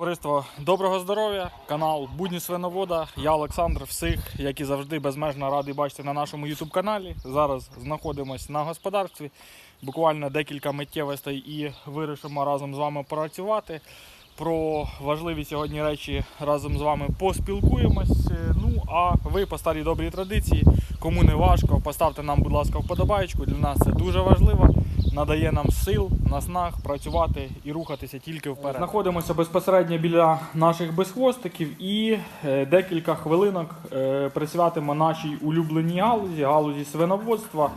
Товариство, доброго здоров'я, канал Будні Свиновода. Я Олександр. Всіх, як і завжди, безмежно радий бачити на нашому YouTube каналі. Зараз знаходимося на господарстві. Буквально декілька миттєвостей і вирішимо разом з вами працювати. Про важливі сьогодні речі разом з вами поспілкуємось. Ну а ви по старій добрій традиції, кому не важко, поставте нам, будь ласка, вподобаєчку. Для нас це дуже важливо. Надає нам сил, наснаг працювати і рухатися тільки вперед. Знаходимося безпосередньо біля наших безхвостиків і е, декілька хвилинок е, присвятимо нашій улюбленій галузі, галузі свиноводства.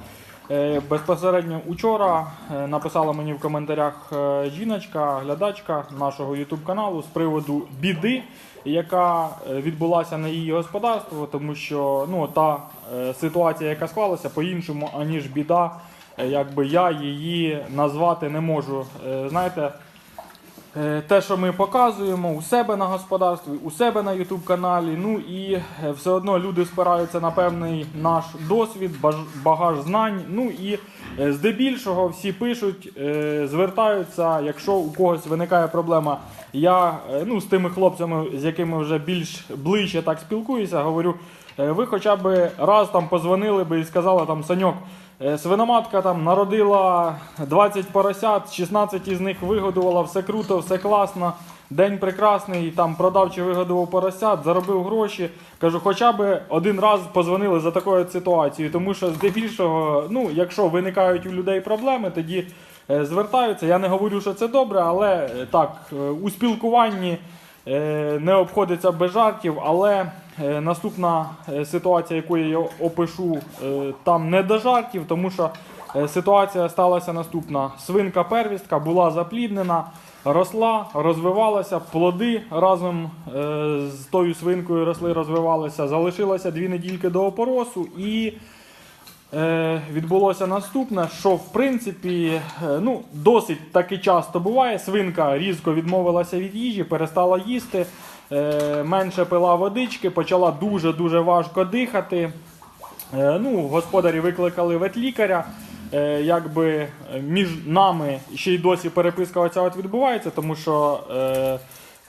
Е, Безпосередньо учора написала мені в коментарях жіночка, глядачка нашого YouTube каналу з приводу біди, яка відбулася на її господарство, тому що ну та ситуація, яка склалася, по-іншому аніж біда, якби я її назвати не можу. Е, Знаєте, Е, те, що ми показуємо у себе на господарстві, у себе на YouTube каналі. Ну і е, все одно люди спираються на певний наш досвід, багаж знань. Ну і е, здебільшого всі пишуть, е, звертаються, якщо у когось виникає проблема. Я е, ну, з тими хлопцями, з якими вже більш ближче так спілкуюся, говорю. е, Ви хоча б раз там позвонили би і сказали там Саньок, Е, Свиноматка там народила 20 поросят, 16 із них вигодувала, все круто, все класно. День прекрасний, там продав чи вигодував поросят, заробив гроші. Кажу, хоча б один раз позвонили за такою ситуацією, тому що здебільшого, ну, якщо виникають у людей проблеми, тоді е, звертаються. Я не говорю, що це добре, але е, так, е, у спілкуванні е, не обходиться без жартів, але е, наступна е, ситуація, яку я опишу, е, там не до жартів, тому що е, ситуація сталася наступна. Свинка первістка була запліднена, росла, розвивалася, плоди разом е, з тою свинкою росли, розвивалися. Залишилося дві недільки до опоросу і. Е, відбулося наступне, що в принципі е, ну, досить таки часто буває. Свинка різко відмовилася від їжі, перестала їсти, е, менше пила водички, почала дуже-дуже важко дихати. Е, ну, господарі викликали ветлікаря. Е, якби е, між нами ще й досі переписка оця от відбувається, тому що е,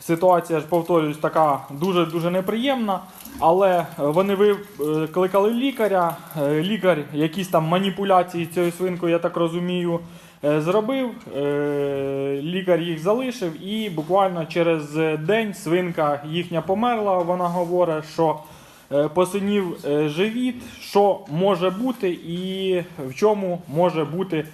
ситуація ж повторюсь така дуже дуже неприємна. Але вони викликали лікаря. Е, Лікар якісь там маніпуляції цією свинкою, я так розумію, е, зробив. Е, Лікар їх залишив, і буквально через день свинка їхня померла. Вона говорить, що е, посинів е, живіт, що може бути і в чому може бути е,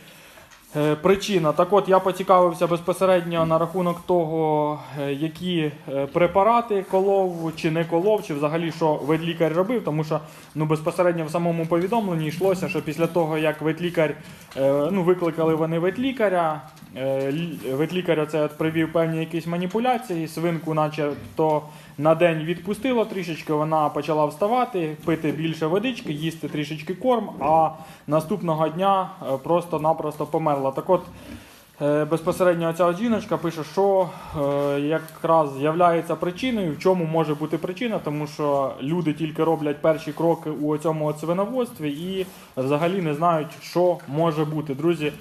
причина. Так от я поцікавився безпосередньо на рахунок того, е, які е, препарати колов чи не колов, чи взагалі що ветлікар робив, тому що ну, безпосередньо в самому повідомленні йшлося, що після того, як ветлікар, е, ну, викликали вони ветлікаря, е, лі- ветлікар оце от привів певні якісь маніпуляції, свинку начебто на день відпустило трішечки, вона почала вставати, пити більше водички, їсти трішечки корм, а наступного дня е, просто-напросто померла. Так от е, безпосередньо ця жіночка пише, що е, якраз з'являється причиною, в чому може бути причина, тому що люди тільки роблять перші кроки у цьому свиноводстві і взагалі не знають, що може бути. Друзі,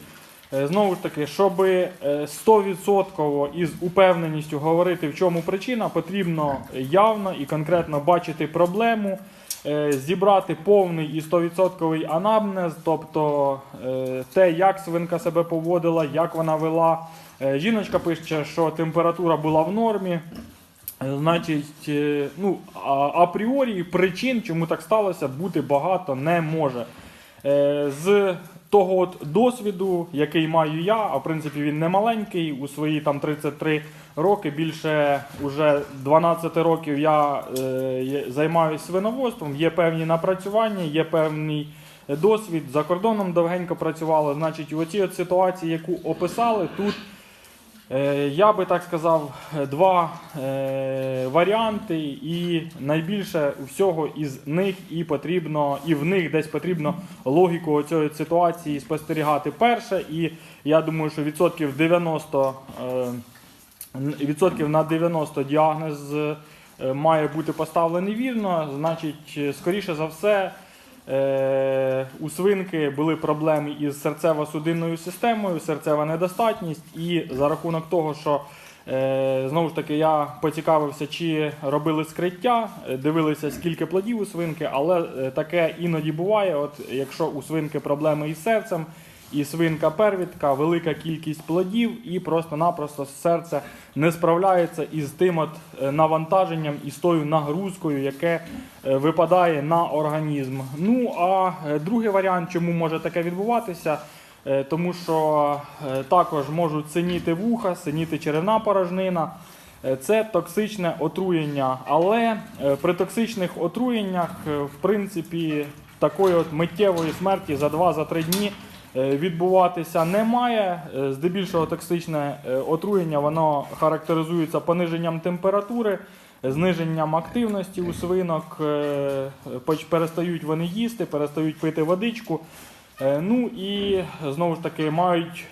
Знову ж таки, щоб е, 100% із упевненістю говорити, в чому причина, потрібно явно і конкретно бачити проблему, е, зібрати повний і 100% анамнез, тобто е, те, як свинка себе поводила, як вона вела. Е, Жіночка пише, що температура була в нормі. Е, Значить, е, ну, апріорі причин, чому так сталося, бути багато не може. Е, З того от досвіду, який маю я, а в принципі він не маленький, у свої там 33 роки, більше уже 12 років я е, займаюся свиноводством, є певні напрацювання, є певний досвід. За кордоном довгенько працювали. Значить, у цій от ситуації, яку описали, тут Я би так сказав, два е, варіанти, і найбільше всього із них і потрібно, і в них десь потрібно логіку цієї ситуації спостерігати перше. І я думаю, що відсотків 90, е, відсотків на 90 діагноз е, має бути поставлений вірно. Значить, е, скоріше за все. Е, у свинки були проблеми із серцево-судинною системою, серцева недостатність, і за рахунок того, що Е, Знову ж таки, я поцікавився, чи робили скриття, е, дивилися, скільки плодів у свинки, але таке іноді буває. От якщо у свинки проблеми із серцем, і свинка первітка, велика кількість плодів, і просто-напросто серце не справляється із тим от е, навантаженням і з тою нагрузкою, яке е, випадає на організм. Ну а е, другий варіант, чому може таке відбуватися, тому що також можуть синіти вуха, синіти черевна порожнина. Це токсичне отруєння, але при токсичних отруєннях, в принципі, такої от миттєвої смерті за 2-3 дні відбуватися не має. Е, Здебільшого токсичне е, отруєння воно характеризується пониженням температури, зниженням активності у свинок, е, перестають вони їсти, перестають пити водичку. Е, Ну і знову ж таки мають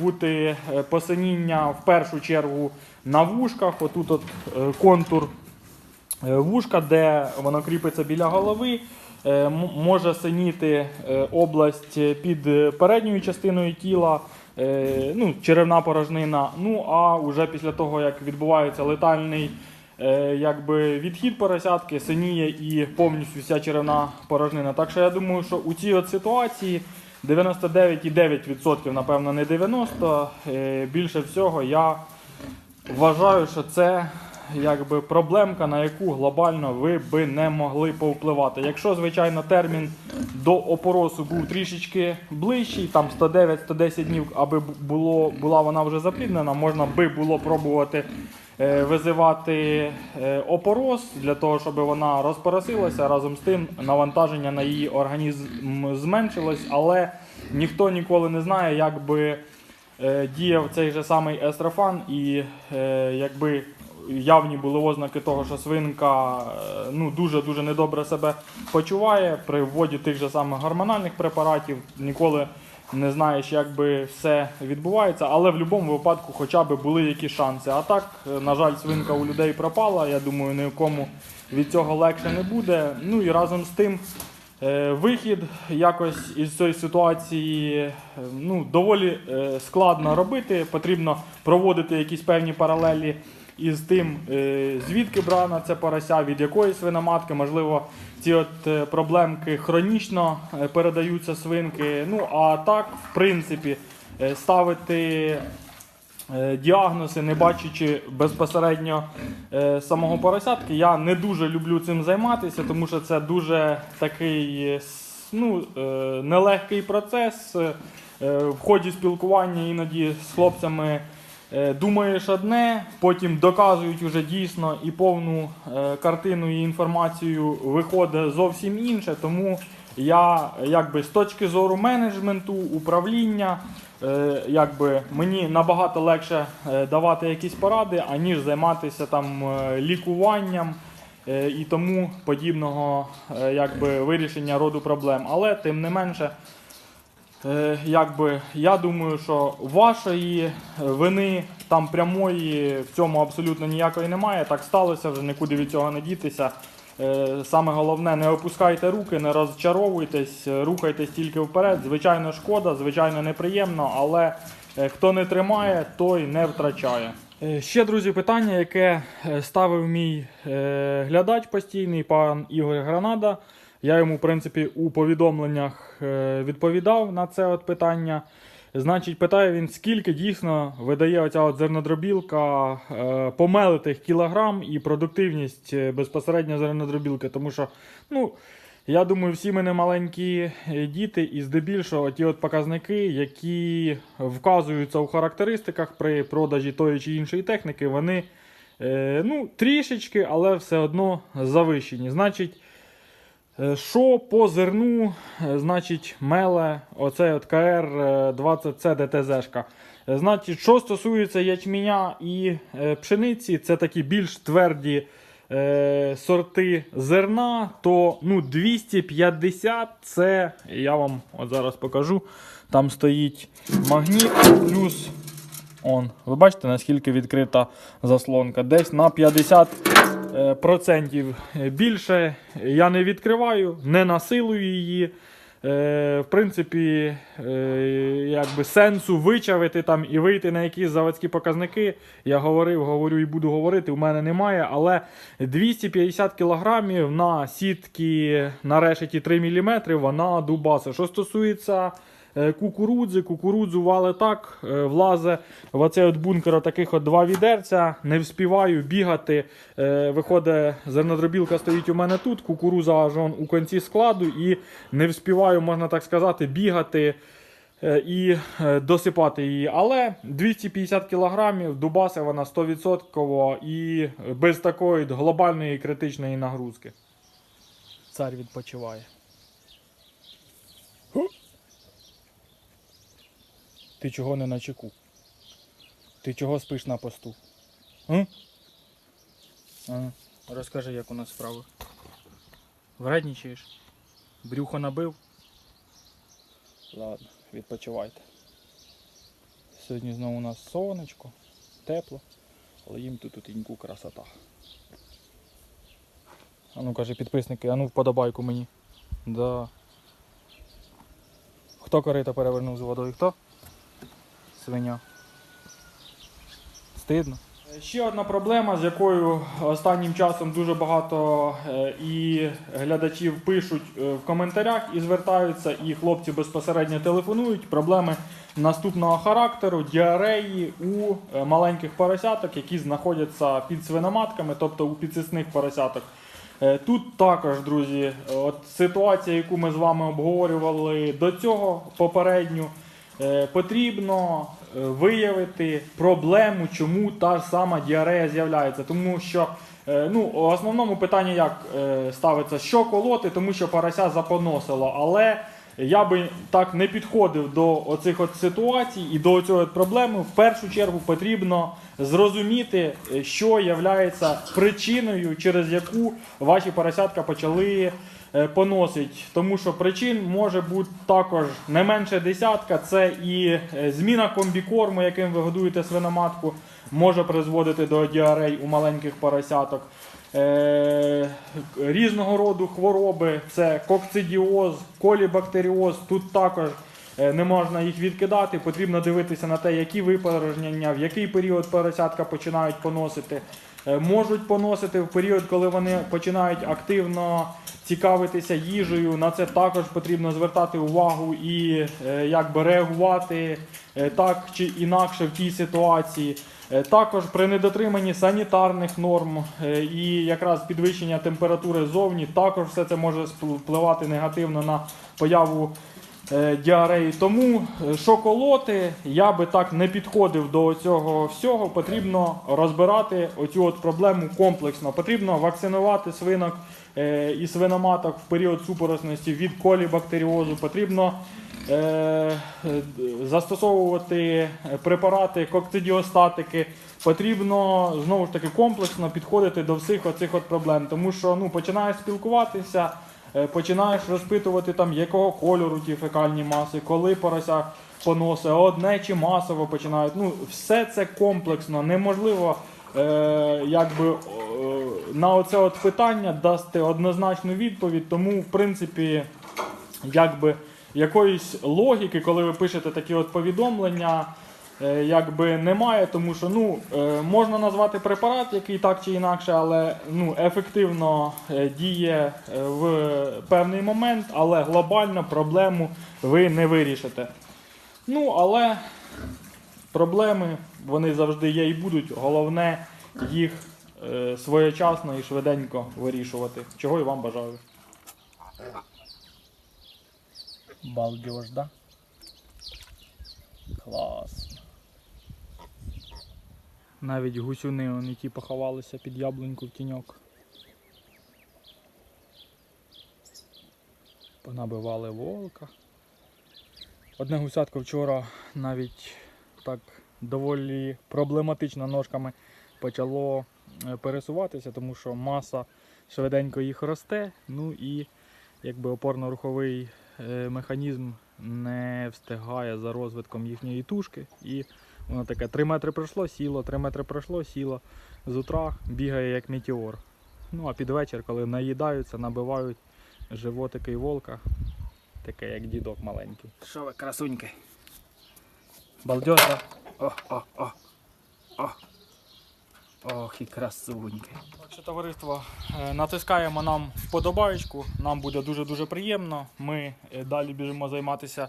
бути е, посиніння в першу чергу на вушках. Отут от е, контур е, вушка, де воно кріпиться біля голови. Е, Може синіти е, область під е, передньою частиною тіла, ну, черевна порожнина. Ну а вже після того, як відбувається летальний якби відхід поросятки, синіє і повністю вся черевна порожнина. Так що я думаю, що у цій от ситуації 99,9%, напевно, не 90%. е, Більше всього я вважаю, що це якби проблемка, на яку глобально ви би не могли повпливати. Якщо, звичайно, термін до опоросу був трішечки ближчий, там 109-110 днів, аби було, була вона вже запліднена, можна би було пробувати е, визивати е, опорос для того, щоб вона розпоросилася. Разом з тим навантаження на її організм зменшилось, але ніхто ніколи не знає, як би е, діяв цей же самий естрофан, і е, якби явні були ознаки того, що свинка е, ну, дуже-дуже недобре себе почуває при вводі тих же самих гормональних препаратів, ніколи не знаєш, як би все відбувається, але в будь-якому випадку хоча б були якісь шанси. А так, е, на жаль, свинка у людей пропала. Я думаю, нікому від цього легше не буде. Ну і разом з тим. Е, Вихід якось із цієї ситуації ну, доволі складно робити. Потрібно проводити якісь певні паралелі із тим, е, звідки брана це порося, від якої свиноматки. Можливо, ці от е, проблемки хронічно е, передаються свинки. Ну а так, в принципі, ставити діагнози, не бачачи безпосередньо самого поросятки. Я не дуже люблю цим займатися, тому що це дуже такий ну, нелегкий процес. В ході спілкування іноді з хлопцями думаєш одне, потім доказують уже дійсно і повну е, картину і інформацію виходить зовсім інше. Тому я якби з точки зору менеджменту, управління, е, якби мені набагато легше е, давати якісь поради, аніж займатися там е, лікуванням е, і тому подібного е, якби, вирішення роду проблем. Але тим не менше, е, якби, я думаю, що вашої вини там прямої в цьому абсолютно ніякої немає. Так сталося, вже нікуди від цього не дітися. Е, Саме головне, не опускайте руки, не розчаровуйтесь, е, рухайтесь тільки вперед. Звичайно, шкода, звичайно, неприємно, але е, хто не тримає, той не втрачає. Е, Ще, друзі, питання, яке е, ставив мій е, глядач постійний, пан Ігор Гранада. Я йому, в принципі, у повідомленнях е, відповідав на це от питання. Значить, питає він, скільки дійсно видає оця от зернодробілка е, помелитих кілограм і продуктивність е, безпосередньо зернодробілки. Тому що, ну, я думаю, всі ми не маленькі е, діти, і здебільшого ті от показники, які вказуються у характеристиках при продажі тої чи іншої техніки, вони е, ну, трішечки, але все одно завищені. Значить, Що по зерну, е, значить, меле, оце от КР 20С ДТЗшка. Е, Значить, що стосується ячменя і е, пшениці, це такі більш тверді е, сорти зерна, то ну, 250 це, я вам от зараз покажу, там стоїть магніт плюс. Он, ви бачите, наскільки відкрита заслонка? Десь на 50 е, процентів більше я не відкриваю, не насилую її. е, в принципі, е, якби сенсу вичавити там і вийти на якісь заводські показники. Я говорив, говорю і буду говорити, у мене немає. Але 250 кілограмів на сітки на решеті 3 мм вона дубаса. Що стосується е, кукурудзи, кукурудзу вали так, е, влазе в оцей от бункер таких от два відерця. Не вспіваю бігати. Е, Виходить, зернодробілка стоїть у мене тут, кукуруза аж он у кінці складу, і не вспіваю, можна так сказати, бігати е, і е, досипати її. Але 250 кг дубаси вона 100% і без такої глобальної критичної нагрузки. Цар відпочиває. Ти чого не на чеку? Ти чого спиш на посту? М? А, розкажи, як у нас справи. Вреднічаєш? Брюхо набив? Ладно, відпочивайте. Сьогодні знову у нас сонечко, тепло, але їм тут у тіньку красота. А ну каже підписники, а ну вподобайку мені. Да. Хто корита перевернув з водою? Хто? Свиня. Стидно. Ще одна проблема, з якою останнім часом дуже багато е, і глядачів пишуть е, в коментарях і звертаються, і хлопці безпосередньо телефонують. Проблеми наступного характеру діареї у е, маленьких поросяток, які знаходяться під свиноматками, тобто у підсисних поросяток. Е, Тут також, друзі, от ситуація, яку ми з вами обговорювали до цього попередню, е, потрібно е, виявити проблему, чому та ж сама діарея з'являється. Тому що е, ну, в основному питання як е, ставиться, що колоти, тому що порося запоносило. Але я би так не підходив до оцих от ситуацій і до цієї проблеми. В першу чергу потрібно зрозуміти, е, що є причиною, через яку ваші поросятка почали е, поносить. Тому що причин може бути також не менше десятка. Це і е, зміна комбікорму, яким ви годуєте свиноматку, може призводити до діарей у маленьких поросяток. Е, різного роду хвороби, це кокцидіоз, колібактеріоз. Тут також е, не можна їх відкидати. Потрібно дивитися на те, які випорожнення, в який період поросятка починають поносити. Е, Можуть поносити в період, коли вони починають активно цікавитися їжею. На це також потрібно звертати увагу і е, якби реагувати е, так чи інакше в тій ситуації. Е, Також при недотриманні санітарних норм е, і якраз підвищення температури зовні, також все це може впливати негативно на появу е, діареї. Тому е, що колоти, я би так не підходив до цього всього. Потрібно розбирати оцю от проблему комплексно. Потрібно вакцинувати свинок е, і свиноматок в період супоросності від колібактеріозу. Потрібно е, е, застосовувати препарати кокцидіостатики. Потрібно знову ж таки комплексно підходити до всіх оцих от проблем, тому що ну, починаєш спілкуватися, е, починаєш розпитувати там, якого кольору ті фекальні маси, коли порося поносить, одне чи масово починають. Ну, все це комплексно, неможливо. Е, якби е, на оце от питання дасти однозначну відповідь, тому в принципі якби якоїсь логіки, коли ви пишете такі от повідомлення, е, якби немає, тому що ну, е, можна назвати препарат, який так чи інакше, але ну, ефективно е, діє е, в певний момент, але глобально проблему ви не вирішите. Ну, але проблеми вони завжди є і будуть. Головне їх е, своєчасно і швиденько вирішувати. Чого і вам бажаю. Балдеж, да? Навіть гусюни, ті поховалися під яблуньку в тіньок. Понабивали волка. Одне гусятко вчора навіть так доволі проблематично ножками почало е, пересуватися, тому що маса швиденько їх росте. Ну і якби опорно-руховий е, механізм не встигає за розвитком їхньої тушки. І воно таке 3 метри пройшло, сіло, 3 метри пройшло, сіло. З утра бігає як метеор. Ну а під вечір, коли наїдаються, набивають животики і волка, таке, як дідок маленький. Що ви, красуньки? Балдежа. О, о, о. О. Ох і красуньки. Так що, товариство, е, натискаємо нам вподобаєчку. Нам буде дуже-дуже приємно. Ми е, далі біжимо займатися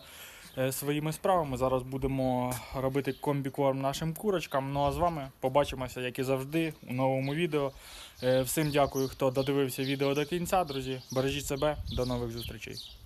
своїми справами. Зараз будемо робити комбікорм нашим курочкам. Ну а з вами побачимося, як і завжди, у новому відео. Е, Всім дякую, хто додивився відео до кінця, друзі. Бережіть себе, до нових зустрічей.